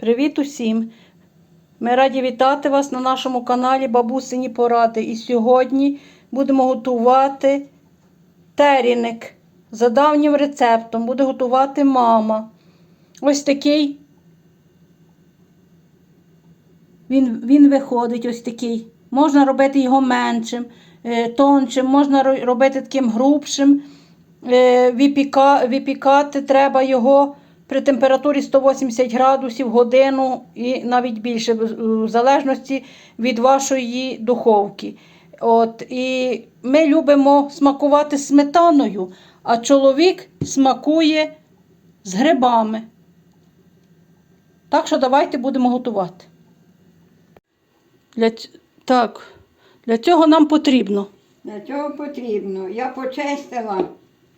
Привіт усім! Ми раді вітати вас на нашому каналі Бабусині Поради. І сьогодні будемо готувати теріник за давнім рецептом. Буде готувати мама. Ось такий. Він, він виходить ось такий. Можна робити його меншим, е, тоншим, можна робити таким грубшим. Е, випіка, випікати треба його при температурі 180 градусів годину і навіть більше, в залежності від вашої духовки. От, і ми любимо смакувати сметаною, а чоловік смакує з грибами. Так що давайте будемо готувати. Для, так, для цього нам потрібно Для цього потрібно. Я почистила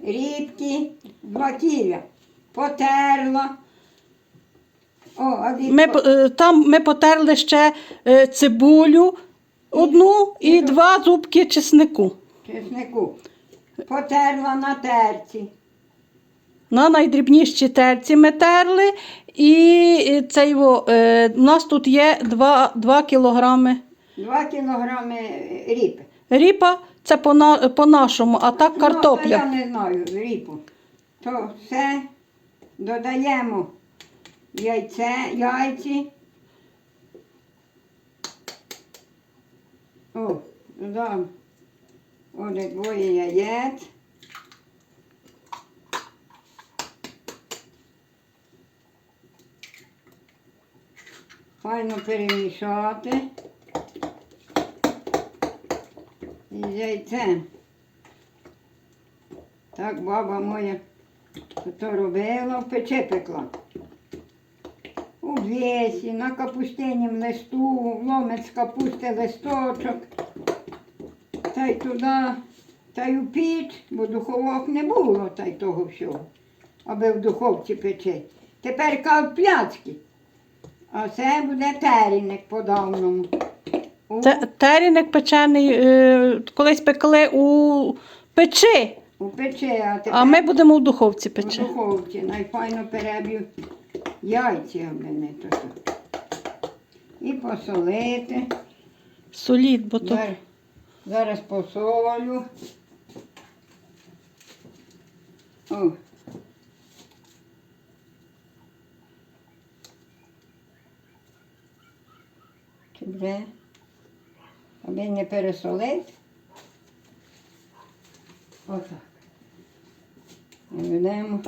рібки, два кіля, потерла. О, а від Ми, е, там ми потерли ще е, цибулю одну і і- два зубки чеснику. чеснику. Потерла на терці. На найдрібніші терці ми терли. І е, цей, во, е, у нас тут є 2, 2 кілограми Два кілограми ріпи. ріпа, це по, на, по а так Ну, то я не знаю ріпу. То все додаємо яйце, яйці. О, додам. Оде двоє яєць. Файно перемішати. І яйцем. Так баба моя то робила, в печі пекла. У лісі, на капустинім листу, ломець капусти листочок. Та й туди, та й у піч, бо духовок не було та й того всього, аби в духовці печи. Тепер кав пляцки. А це буде теріник по-давному. Теріник печений, е, колись пекли у печі, У печі, а тепер а ми будемо у духовці у печи. духовці. Найфайно переб'ю яйця, аби не то. І посолити. Солід, бо то. Зараз, зараз посолю. О. Вже? Аби не пересолити. Отак. Будемо.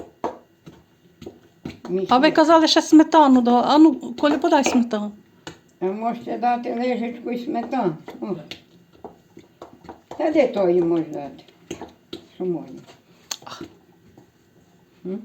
А ви казали ще сметану, да? а ну, Коля, подай сметану. А можете дати лижечку і сметану. О. Та де тої можна дати? Що можна? М?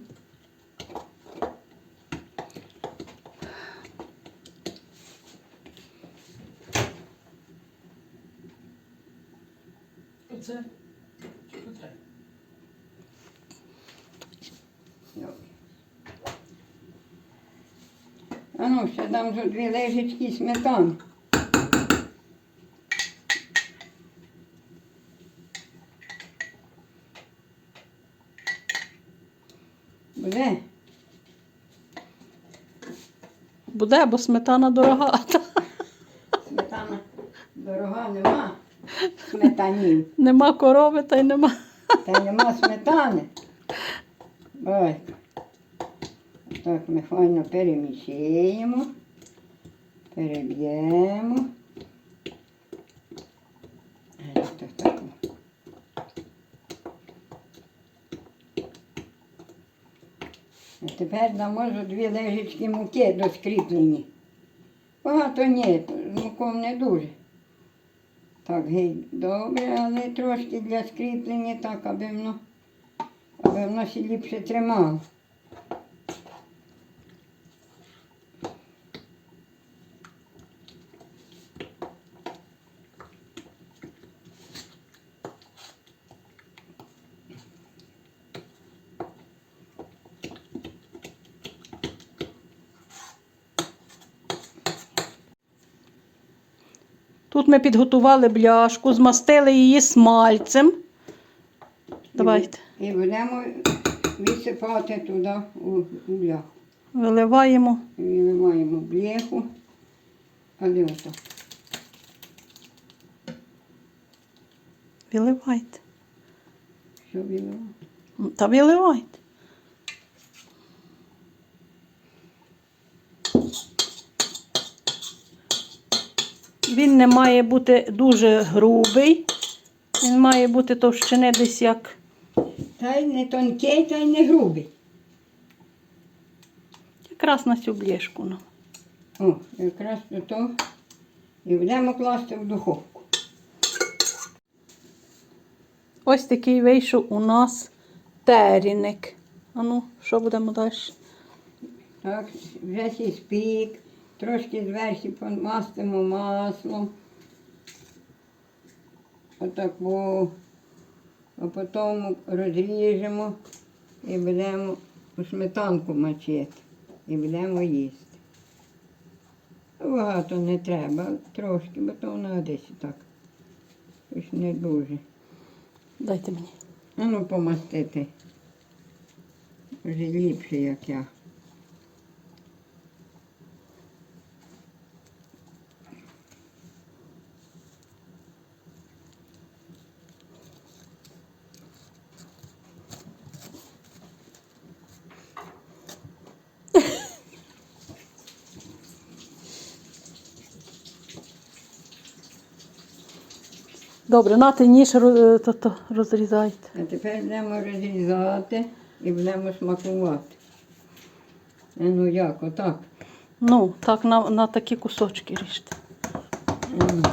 А ну, ще дам дві лижечки сметани. Буде? Буде, бо сметана дорога. Сметана дорога нема. Сметанів. Нема корови та й нема. Та й нема сметани. Ой. Так ми файно перемішаємо. Переб'ємо. А тепер дамо дві лежечки муки до скріплення. Багато ні, муком не дуже. Так, геть добре, але трошки для скріплення, так, аби воно, аби воно ще ліпше тримало. Ми підготували бляшку, змастили її смальцем. Давайте. І будемо висипати туди у, у бляху. Виливаємо. Виливаємо бляху. Але ото. Виливайте. Що виливаємо? Та виливайте. Він не має бути дуже грубий. Він має бути товщини десь як. Та й не тонкий, та й не грубий. Якраз на цю блєшку. Ну. О, якраз до того. І будемо класти в духовку. Ось такий вийшов у нас теріник. А ну, що будемо далі? Так, вже сі спік, трошки зверху помастимо маслом. Отаку. А потім розріжемо і будемо у сметанку мочити. І будемо їсти. Багато не треба, трошки, бо то вона десь так. Ось не дуже. Дайте мені. А ну помастити. Вже ліпше, як я. Добре, нате ніж роз- то, то, розрізайте. А тепер будемо розрізати і будемо смакувати. Е, Ну як, отак. Ну, так на, на такі кусочки ріжте. М.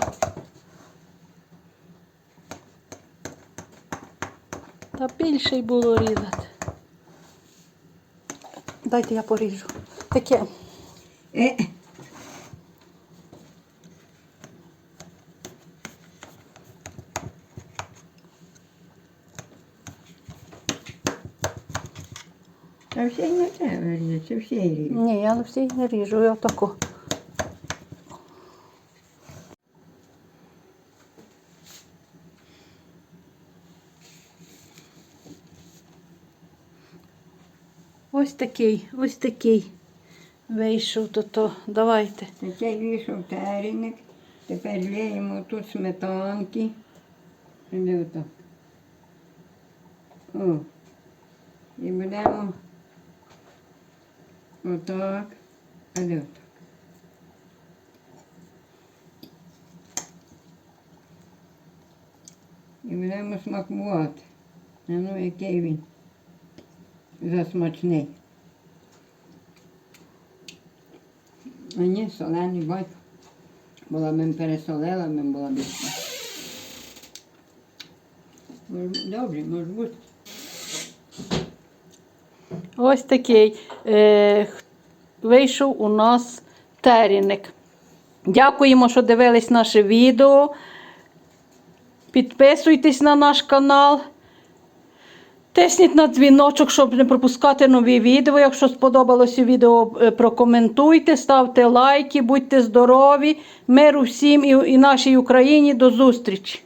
Та більше й було різати. Дайте я поріжу. Таке. Е. Та все й не треба різати, це все й. Ні, я всі не ріжу, я тако. Ось такий, ось такий вийшов, то то давайте. Такий вийшов теріник. Тепер ліємо тут сметанки. І отак. О. І будемо отак. А де отак. І будемо смакувати. А ну, який він засмачний. А ні, солений батько. Була б пересолила, б була б. Добре, може бути. Ось такий е, вийшов у нас теріник. Дякуємо, що дивились наше відео. Підписуйтесь на наш канал. Тисніть на дзвіночок, щоб не пропускати нові відео. Якщо сподобалося відео, е, прокоментуйте, ставте лайки, будьте здорові. Миру всім і, і нашій Україні. До зустрічі!